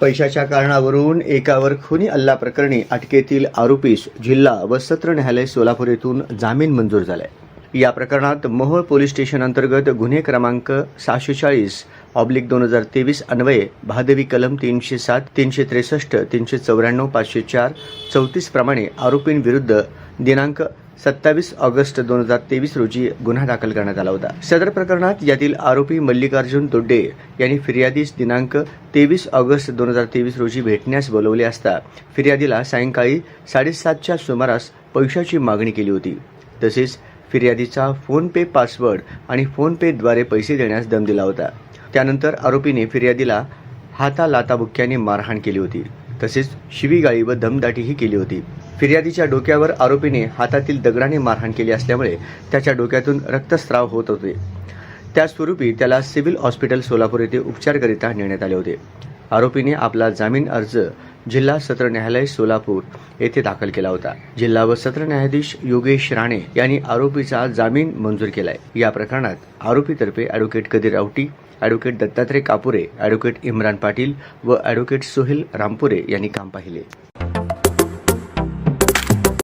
पैशाच्या कारणावरून एकावर खुनी हल्ला प्रकरणी अटकेतील आरोपीस जिल्हा व सत्र न्यायालय सोलापूर येथून जामीन मंजूर झालाय. या प्रकरणात मोहोळ पोलीस स्टेशन अंतर्गत गुन्हे क्रमांक सहाशे चाळीस ऑब्लिक दोन हजार तेवीस अन्वये भादवी कलम तीनशे सात तीनशे त्रेसष्ट तीनशे चौऱ्याण्णव पाचशे चार चौतीस प्रमाणे आरोपींविरुद्ध दिनांक सत्तावीस ऑगस्ट दोन हजार तेवीस रोजी गुन्हा दाखल करण्यात आला होता. सदर प्रकरणात यातील आरोपी मल्लिकार्जुन दोड्डे यांनी फिर्यादीस दिनांक तेवीस ऑगस्ट दोन हजार तेवीस रोजी भेटण्यास बोलवले असता फिर्यादीला सायंकाळी साडेसातच्या सुमारास पैशाची मागणी केली होती. तसेच फिर्यादीचा फोनपे पासवर्ड आणि फोनपेद्वारे पैसे देण्यास दम दिला होता. त्यानंतर आरोपीने फिर्यादीला हातालाताबुक्क्याने मारहाण केली होती. तसेच शिवीगाळी व दमदाटीही केली होती. फिर्यादीच्या डोक्यावर आरोपीने हातातील दगडाने मारहाण केली असल्यामुळे त्याच्या डोक्यातून रक्तस्राव होत होते. त्या स्वरूपी त्याला सिव्हिल हॉस्पिटल सोलापूर येथे उपचारकरिता नेण्यात आले होते. आरोपीने आपला जामीन अर्ज जिल्हा सत्र न्यायालय सोलापूर येथे दाखल केला होता. जिल्हा व सत्र न्यायाधीश योगेश राणे यांनी आरोपीचा जामीन मंजूर केलाय. या प्रकरणात आरोपीतर्फे advocate Kadir Awati advocate Dattatray Kapure advocate Imran Patil व अॅडव्होकेट सोहेल रामपुरे यांनी काम पाहिले.